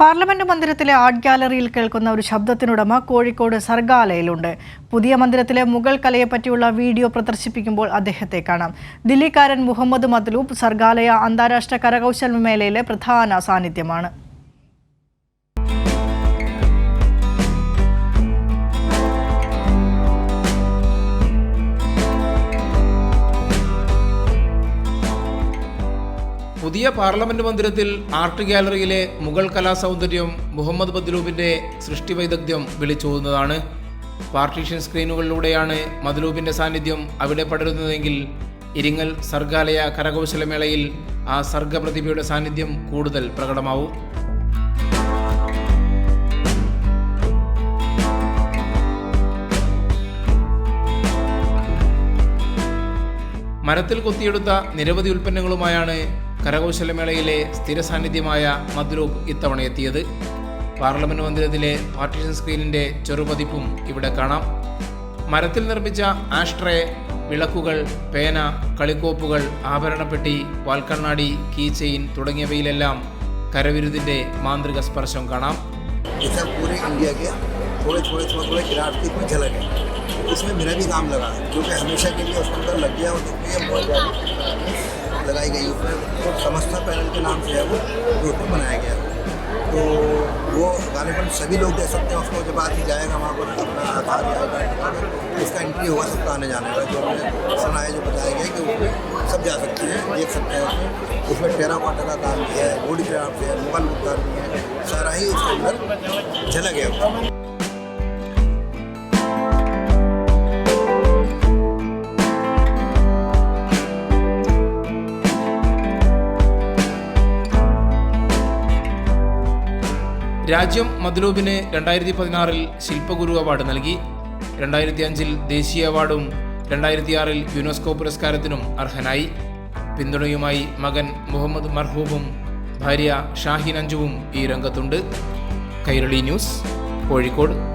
Parliament മന്ദിരത്തിലെ art ഗാലറിയിൽ കേൾക്കുന്ന ഒരു ശബ്ദത്തിനുടമ കോഴിക്കോട് സർഗാലയിലുണ്ട് പുതിയ മന്ദിരത്തിലെ മുഗൾ കലയെപ്പറ്റിയുള്ള വീഡിയോ പ്രദർശിപ്പിക്കുമ്പോൾ അദ്ദേഹത്തെ കാണാം. ദില്ലിക്കാരൻ മുഹമ്മദ് മദ്ലൂബ് സർഗാലയ അന്താരാഷ്ട്ര കരകൗശല മേളയിലെ പ്രധാന സാന്നിധ്യമാണ്. പുതിയ പാർലമെന്റ് മന്ദിരത്തിൽ ആർട്ട് ഗാലറിയിലെ മുഗൾ കലാസൗന്ദര്യം മുഹമ്മദ് ബദ്ലൂബിന്റെ സൃഷ്ടി വൈദഗ്ധ്യം വിളിച്ചോതുന്നതാണ്. പാർട്ടീഷൻ സ്ക്രീനുകളിലൂടെയാണ് മദ്ലൂബിന്റെ സാന്നിധ്യം അവിടെ പടരുന്നതെങ്കിൽ ഇരിങ്ങൽ സർഗാലയ കരകൗശലമേളയിൽ ആ സർഗപ്രതിഭയുടെ സാന്നിധ്യം കൂടുതൽ പ്രകടമാവും. മരത്തിൽ കൊത്തിയെടുത്ത നിരവധി ഉൽപ്പന്നങ്ങളുമായാണ് കരകൗശലമേളയിലെ സ്ഥിര സാന്നിധ്യമായ മദ്രൂബ് ഇത്തവണ എത്തിയത് പാർലമെന്റ് മന്ദിരത്തിലെ പാർട്ടീഷൻ സ്ക്രീനിന്റെ ചെറുപതിപ്പും ഇവിടെ കാണാം മരത്തിൽ നിർമ്മിച്ച ആഷ്ട്രേ വിളക്കുകൾ പേന കളിക്കോപ്പുകൾ ആഭരണപ്പെട്ടി വാൽക്കണ്ണാടി കീ ചെയിൻ തുടങ്ങിയവയിലെല്ലാം കരവിരുതിന്റെ മാന്ത്രിക സ്പർശം കാണാം जैसे पूरे इंडिया के थोड़े थोड़े थोड़े थोड़े क्राफ्ट की कुछ झलक है उसमें मेरा भी नाम लगा है जो कि हमेशा के लिए उसके अंदर लग गया और देखिए ये बहुत ज़्यादा लगाई गई उसमें जो समस्ता पैनल के नाम से है वो यूट्यूब बनाया गया। तो वो गालिबन सभी लोग देख सकते हैं, उसको जब आदमी जाएगा, वहाँ पर अपना आधार या उसका एंट्री होगा सबका आने जाने का, जो हमने सुना है, जो बताया गया कि उसमें सब जा सकते हैं, देख सकते हैं उसमें। उसमें टेरा वाटर का काम भी है बॉडी क्राफ्ट है, मुगल मुख्तार भी है, सारा ही उसके अंदर झलक है। രാജ്യം മദ്ലൂബിന് രണ്ടായിരത്തി പതിനാറിൽ ശില്പഗുരു അവാർഡ് നൽകി. രണ്ടായിരത്തി അഞ്ചിൽ ദേശീയ അവാർഡും രണ്ടായിരത്തി ആറിൽ യുനെസ്കോ പുരസ്കാരത്തിനും അർഹനായി. പിന്തുണയുമായി മകൻ മുഹമ്മദ് മർഹൂബും ഭാര്യ ഷാഹിൻ അഞ്ജുവും ഈ രംഗത്തുണ്ട്. കൈരളി ന്യൂസ് കോഴിക്കോട്.